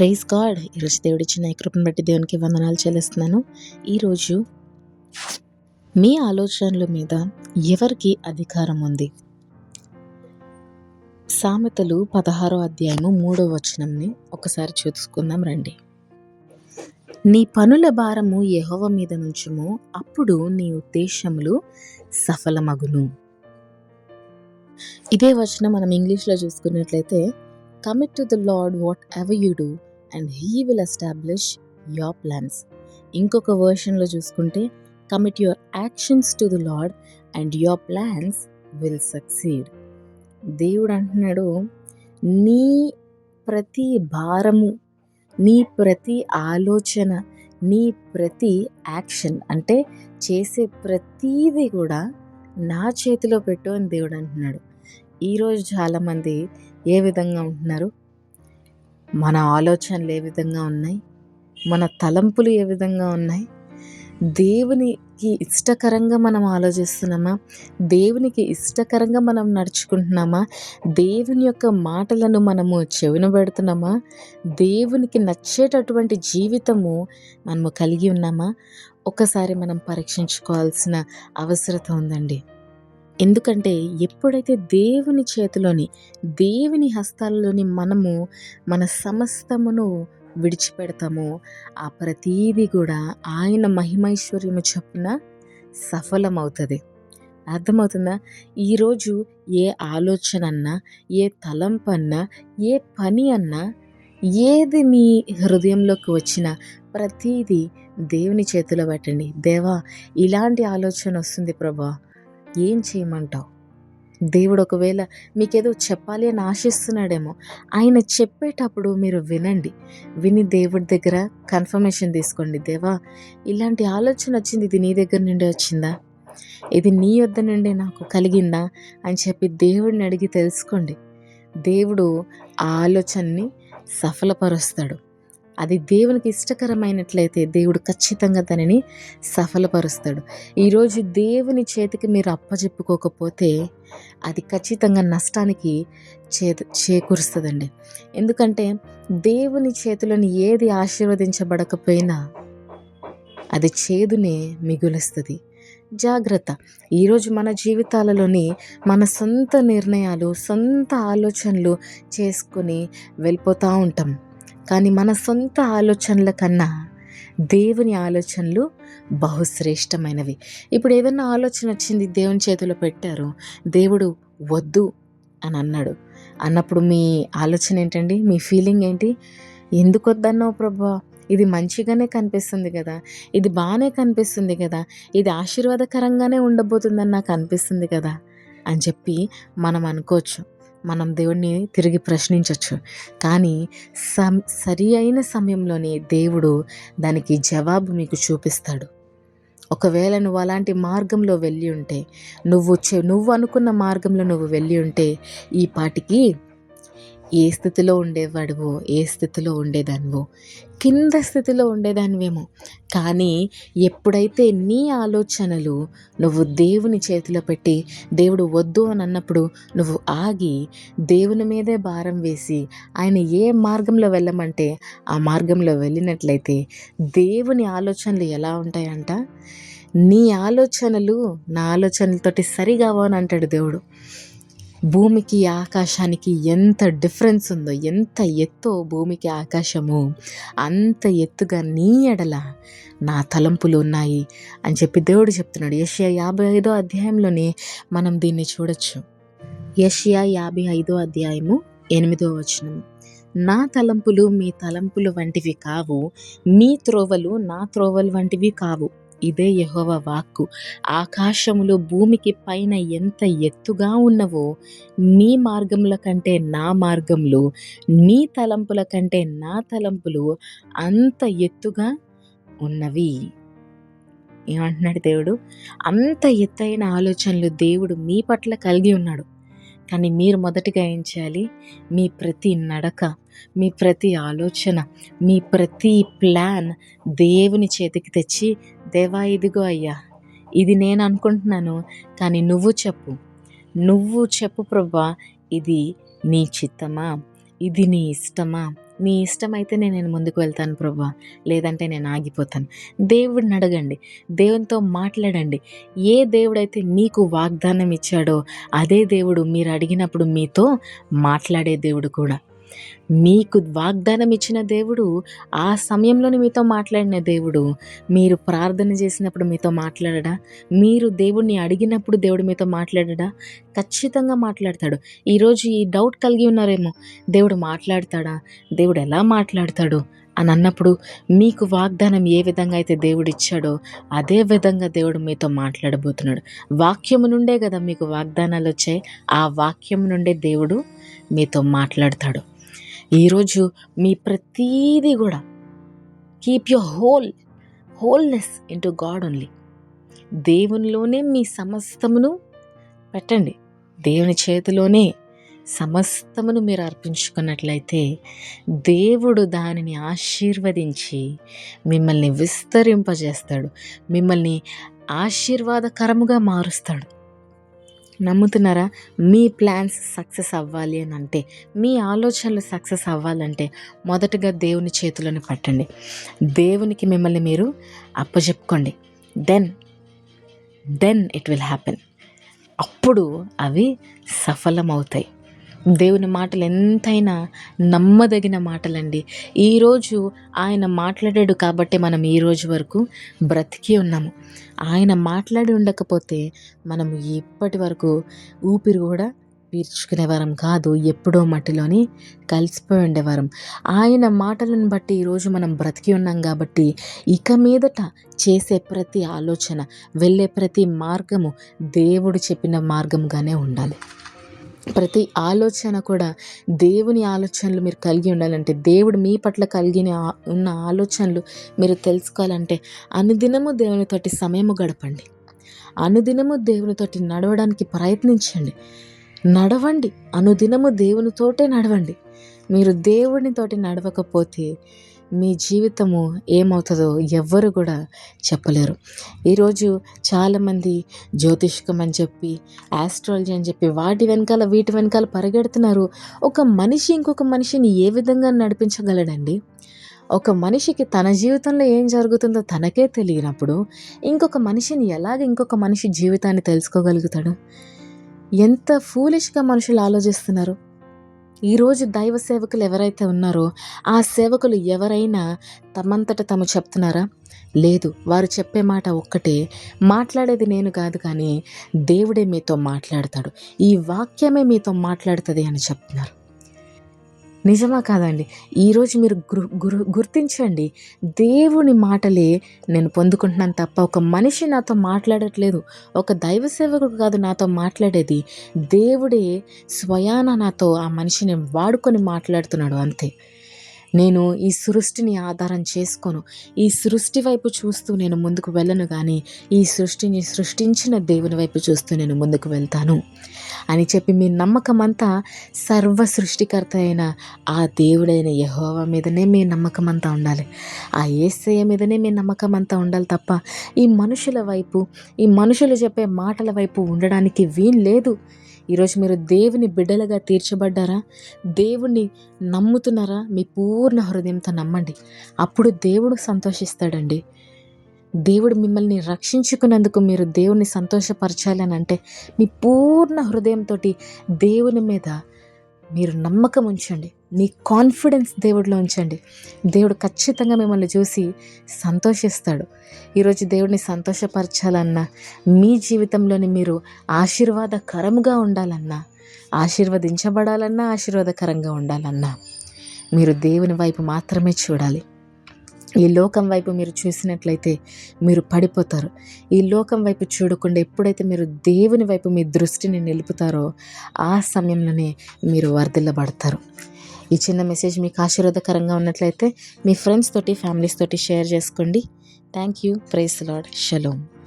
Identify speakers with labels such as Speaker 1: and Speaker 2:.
Speaker 1: Praise God. ఈరోజు దేవుడిచ్చిన ఇచ్చిన కృపను బట్టి దేవునికి వందనాలు చెల్లిస్తున్నాను. ఈరోజు మీ ఆలోచనల మీద ఎవరికి అధికారం ఉంది? సామెతలు పదహారో అధ్యాయము మూడో వచనంని ఒకసారి చూసుకుందాం రండి. నీ పనుల భారము యహోవ మీద నుంచుము అప్పుడు నీ ఉద్దేశములు సఫలమగును. ఇదే వచనం మనం ఇంగ్లీష్లో చూసుకున్నట్లయితే commit to the Lord whatever you do and he will establish your plans ఇంకొక వర్షన్లో చూసుకుంటే commit your actions to the Lord and your plans will succeed దేవుడు అంటున్నాడు నీ ప్రతి భారము నీ ప్రతి ఆలోచన నీ ప్రతి యాక్షన్ అంటే చేసే ప్రతీది కూడా నా చేతిలో పెట్టు అని దేవుడు అంటున్నాడు. ఈరోజు చాలామంది ఏ విధంగా ఉంటున్నారు? మన ఆలోచనలు ఏ విధంగా ఉన్నాయి? మన తలంపులు ఏ విధంగా ఉన్నాయి? దేవునికి ఇష్టకరంగా మనం ఆలోచిస్తున్నామా? దేవునికి ఇష్టకరంగా మనం నడుచుకుంటున్నామా? దేవుని యొక్క మాటలను మనము చెవిన పెడుతున్నామా? దేవునికి నచ్చేటటువంటి జీవితము మనము కలిగి ఉన్నామా? ఒకసారి మనం పరీక్షించుకోవాల్సిన అవసరత ఉందండి. ఎందుకంటే ఎప్పుడైతే దేవుని చేతిలోని దేవుని హస్తాలలోని మనము మన సమస్తమును విడిచిపెడతామో ఆ ప్రతీది కూడా ఆయన మహిమైశ్వర్యము చొప్పున సఫలమవుతుంది. అర్థమవుతుందా? ఈరోజు ఏ ఆలోచన అన్నా ఏ తలంపు అన్నా ఏ పని అన్నా ఏది మీ హృదయంలోకి వచ్చినా ప్రతీది దేవుని చేతిలో పెట్టండి. దేవా ఇలాంటి ఆలోచన వస్తుంది ప్రభా. ఏం చేయమంటావు? దేవుడు ఒకవేళ మీకేదో చెప్పాలి అని ఆశిస్తున్నాడేమో ఆయన చెప్పేటప్పుడు మీరు వినండి. విని దేవుడి దగ్గర కన్ఫర్మేషన్ తీసుకోండి. దేవా ఇలాంటి ఆలోచన వచ్చింది ఇది నీ దగ్గర నుండి వచ్చిందా? ఇది నీ వద్ద నుండి నాకు కలిగిందా? అని చెప్పి దేవుడిని అడిగి తెలుసుకోండి. దేవుడు ఆ ఆలోచనని సఫలపరుస్తాడు. అది దేవునికి ఇష్టకరమైనట్లయితే దేవుడు ఖచ్చితంగా దానిని సఫలపరుస్తాడు. ఈరోజు దేవుని చేతికి మీరు అప్పజెప్పుకోకపోతే అది ఖచ్చితంగా నష్టానికి చే చేకూరుస్తుందండి. ఎందుకంటే దేవుని చేతిలోని ఏది ఆశీర్వదించబడకపోయినా అది చేదునే మిగులుస్తుంది. జాగ్రత్త. ఈరోజు మన జీవితాలలోని మన సొంత నిర్ణయాలు సొంత ఆలోచనలు చేసుకొని వెళ్ళిపోతూ ఉంటాం. కానీ మన సొంత ఆలోచనల కన్నా దేవుని ఆలోచనలు బహుశ్రేష్టమైనవి. ఇప్పుడు ఏదన్నా ఆలోచన వచ్చింది దేవుని చేతిలో పెట్టారు దేవుడు వద్దు అని అన్నాడు. అన్నప్పుడు మీ ఆలోచన ఏంటండి? మీ ఫీలింగ్ ఏంటి? ఎందుకు వద్దన్నావు ప్రభా? ఇది మంచిగానే కనిపిస్తుంది కదా. ఇది బాగానే కనిపిస్తుంది కదా. ఇది ఆశీర్వాదకరంగానే ఉండబోతుందని నాకు అనిపిస్తుంది కదా అని చెప్పి మనం అనుకోవచ్చు. మనం దేవుణ్ణి తిరిగి ప్రశ్నించవచ్చు కానీ సం సరి అయిన సమయంలోనే దేవుడు దానికి జవాబు మీకు చూపిస్తాడు. ఒకవేళ నువ్వు అలాంటి మార్గంలో వెళ్ళి ఉంటే నువ్వు చె నువ్వు అనుకున్న మార్గంలో నువ్వు వెళ్ళి ఉంటే ఈ పాటికి ఏ స్థితిలో ఉండేవాడివో ఏ స్థితిలో ఉండేదానివో కింద స్థితిలో ఉండేదానివేమో. కానీ ఎప్పుడైతే నీ ఆలోచనలు నువ్వు దేవుని చేతిలో పెట్టి దేవుడు వద్దు అని అన్నప్పుడు నువ్వు ఆగి దేవుని మీదే భారం వేసి ఆయన ఏ మార్గంలో వెళ్ళమంటే ఆ మార్గంలో వెళ్ళినట్లయితే దేవుని ఆలోచనలు ఎలా ఉంటాయంట? నీ ఆలోచనలు నా ఆలోచనలతోటి సరిగావు అని అంటాడు దేవుడు. భూమికి ఆకాశానికి ఎంత డిఫరెన్స్ ఉందో ఎంత ఎత్తో భూమికి ఆకాశము అంత ఎత్తుగా నీ ఎడల నా తలంపులు ఉన్నాయి అని చెప్పి దేవుడు చెప్తున్నాడు. యషియా యాభై ఐదో అధ్యాయంలోనే మనం దీన్ని చూడొచ్చు. యషియా యాభై ఐదో అధ్యాయము ఎనిమిదో వచనం. నా తలంపులు మీ తలంపులు వంటివి కావు మీ త్రోవలు నా త్రోవలు వంటివి కావు. ఇదే యహోవ వాక్కు. ఆకాశములు భూమికి పైన ఎంత ఎత్తుగా ఉన్నవో మీ మార్గముల కంటే నా మార్గములు మీ తలంపుల కంటే నా తలంపులు అంత ఎత్తుగా ఉన్నవి. ఏమంటున్నాడు దేవుడు? అంత ఎత్తైన ఆలోచనలు దేవుడు మీ పట్ల కలిగి ఉన్నాడు. కానీ మీరు మొదటిగా ఏం చేయాలి? మీ ప్రతి నడక మీ ప్రతి ఆలోచన మీ ప్రతి ప్లాన్ దేవుని చేతికి తెచ్చి దేవా ఇదిగో అయ్యా ఇది నేను అనుకుంటున్నాను కానీ నువ్వు చెప్పు. నువ్వు చెప్పు ప్రభా ఇది నీ చిత్తమా? ఇది నీ ఇష్టమా? నీ ఇష్టమైతే నేను ముందుకు వెళ్తాను ప్రభా లేదంటే నేను ఆగిపోతాను. దేవుడిని అడగండి దేవునితో మాట్లాడండి. ఏ దేవుడైతే మీకు వాగ్దానం ఇచ్చాడో అదే దేవుడు మీరు అడిగినప్పుడు మీతో మాట్లాడే దేవుడు కూడా. మీకు వాగ్దానం ఇచ్చిన దేవుడు ఆ సమయంలోనే మీతో మాట్లాడిన దేవుడు మీరు ప్రార్థన చేసినప్పుడు మీతో మాట్లాడడా? మీరు దేవుడిని అడిగినప్పుడు దేవుడు మీతో మాట్లాడడా? ఖచ్చితంగా మాట్లాడతాడు. ఈరోజు ఈ డౌట్ కలిగి ఉన్నారేమో దేవుడు మాట్లాడతాడా? దేవుడు ఎలా మాట్లాడతాడు? అని అన్నప్పుడు మీకు వాగ్దానం ఏ విధంగా అయితే దేవుడు ఇచ్చాడో అదే విధంగా దేవుడు మీతో మాట్లాడబోతున్నాడు. వాక్యము నుండే కదా మీకు వాగ్దానాలు వచ్చాయి. ఆ వాక్యం నుండే దేవుడు మీతో మాట్లాడతాడు. ఈరోజు మీ ప్రతీది కూడా keep your whole wholeness into God only దేవునిలోనే మీ సమస్తమును పెట్టండి. దేవుని చేతిలోనే సమస్తమును మీరు అర్పించుకున్నట్లయితే దేవుడు దానిని ఆశీర్వదించి మిమ్మల్ని విస్తరింపజేస్తాడు. మిమ్మల్ని ఆశీర్వాదకరముగా మారుస్తాడు. నమ్ముతున్నారా? మీ ప్లాన్స్ సక్సెస్ అవ్వాలి అని అంటే మీ ఆలోచనలు సక్సెస్ అవ్వాలంటే మొదటగా దేవుని చేతులను పట్టండి. దేవునికి మిమ్మల్ని మీరు అప్పచెప్పుకోండి then then it will happen అప్పుడు అవి సఫలమవుతాయి. దేవుని మాటలు ఎంతైనా నమ్మదగిన మాటలండి. ఈరోజు ఆయన మాట్లాడాడు కాబట్టి మనం ఈ రోజు వరకు బ్రతికి ఉన్నాము. ఆయన మాట్లాడి ఉండకపోతే మనం ఇప్పటి వరకు ఊపిరి కూడా పీల్చుకునేవారం కాదు ఎప్పుడో మట్టిలోని కలిసిపోయి ఉండేవారం ఆయన మాటలను బట్టి ఈరోజు మనం బ్రతికి ఉన్నాం కాబట్టి ఇక మీదట చేసే ప్రతి ఆలోచన వెళ్ళే ప్రతి మార్గము దేవుడు చెప్పిన మార్గంగానే ఉండాలి. ప్రతి ఆలోచన కూడా దేవుని ఆలోచనలు మీరు కలిగి ఉండాలంటే దేవుడు మీ పట్ల కలిగిన ఉన్న ఆలోచనలు మీరు తెలుసుకోవాలంటే అనుదినము దేవునితోటి సమయము గడపండి. అనుదినము దేవునితోటి నడవడానికి ప్రయత్నించండి. నడవండి. అనుదినము దేవునితోటే నడవండి. మీరు దేవునితోటి నడవకపోతే మీ జీవితము ఏమవుతుందో ఎవ్వరు కూడా చెప్పలేరు. ఈరోజు చాలామంది జ్యోతిష్కం అని చెప్పి ఆస్ట్రాలజీ అని చెప్పి వాటి వెనకాల వీటి వెనకాల పరిగెడుతున్నారు. ఒక మనిషి ఇంకొక మనిషిని ఏ విధంగా నడిపించగలడండి? ఒక మనిషికి తన జీవితంలో ఏం జరుగుతుందో తనకే తెలియనప్పుడు ఇంకొక మనిషిని ఎలాగ ఇంకొక మనిషి జీవితాన్ని తెలుసుకోగలుగుతాడు? ఎంత ఫూలిష్గా మనుషులు ఆలోచిస్తున్నారు. ఈరోజు దైవ సేవకులు ఎవరైతే ఉన్నారో ఆ సేవకులు ఎవరైనా తమంతట తము చెప్తున్నారా? లేదు వారు చెప్పే మాట ఒక్కటే మాట్లాడేది నేను కాదు కానీ దేవుడే మీతో మాట్లాడతాడు. ఈ వాక్యమే మీతో మాట్లాడుతుంది అని చెప్తున్నారు. నిజమా కాదండి. ఈరోజు మీరు గురు గురు గుర్తించండి. దేవుని మాటలే నేను పొందుకుంటున్నాను తప్ప ఒక మనిషి నాతో మాట్లాడట్లేదు. ఒక దైవ సేవకుడు కాదు నాతో మాట్లాడేది. దేవుడే స్వయాన నాతో ఆ మనిషిని వాడుకొని మాట్లాడుతున్నాడు అంతే. నేను ఈ సృష్టిని ఆధారం చేసుకోను. ఈ సృష్టి వైపు చూస్తూ నేను ముందుకు వెళ్ళను కానీ ఈ సృష్టిని సృష్టించిన దేవుని వైపు చూస్తూ నేను ముందుకు వెళ్తాను. అని చెప్పి మీ నమ్మకం అంతా సర్వ సృష్టికర్త అయిన ఆ దేవుడైన యహోవ మీదనే మీ నమ్మకం అంతా ఉండాలి. ఆ ఏసయ్య మీదనే మీ నమ్మకం అంతా ఉండాలి తప్ప ఈ మనుషుల వైపు ఈ మనుషులు చెప్పే మాటల వైపు ఉండడానికి వీలు లేదు ఈరోజు మీరు దేవుని బిడ్డలుగా తీర్చబడ్డారా? దేవుణ్ణి నమ్ముతున్నారా? మీ పూర్ణ హృదయంతో నమ్మండి. అప్పుడు దేవుడు సంతోషిస్తాడండి. దేవుడు మిమ్మల్ని రక్షించుకున్నందుకు మీరు దేవుని సంతోషపరచాలి అని అంటే మీ పూర్ణ హృదయంతో దేవుని మీద మీరు నమ్మకం ఉంచండి. మీ కాన్ఫిడెన్స్ దేవుడిలో ఉంచండి. దేవుడు ఖచ్చితంగా మిమ్మల్ని చూసి సంతోషిస్తాడు. ఈరోజు దేవుడిని సంతోషపరచాలన్నా మీ జీవితంలోని మీరు ఆశీర్వాదకరంగా ఉండాలన్నా ఆశీర్వదించబడాలన్నా ఆశీర్వాదకరంగా ఉండాలన్నా మీరు దేవుని వైపు మాత్రమే చూడాలి. ఈ లోకం వైపు మీరు చూసినట్లయితే మీరు పడిపోతారు. ఈ లోకం వైపు చూడకుండా ఎప్పుడైతే మీరు దేవుని వైపు మీ దృష్టిని నిలుపుతారో ఆ సమయంలోనే మీరు వర్ధిల్లబడతారు. ఈ చిన్న మెసేజ్ మీకు ఆశీర్వాదకరంగా ఉన్నట్లయితే మీ ఫ్రెండ్స్ తోటి ఫ్యామిలీస్ తోటి షేర్ చేసుకోండి. Thank you. Price Lord shalom.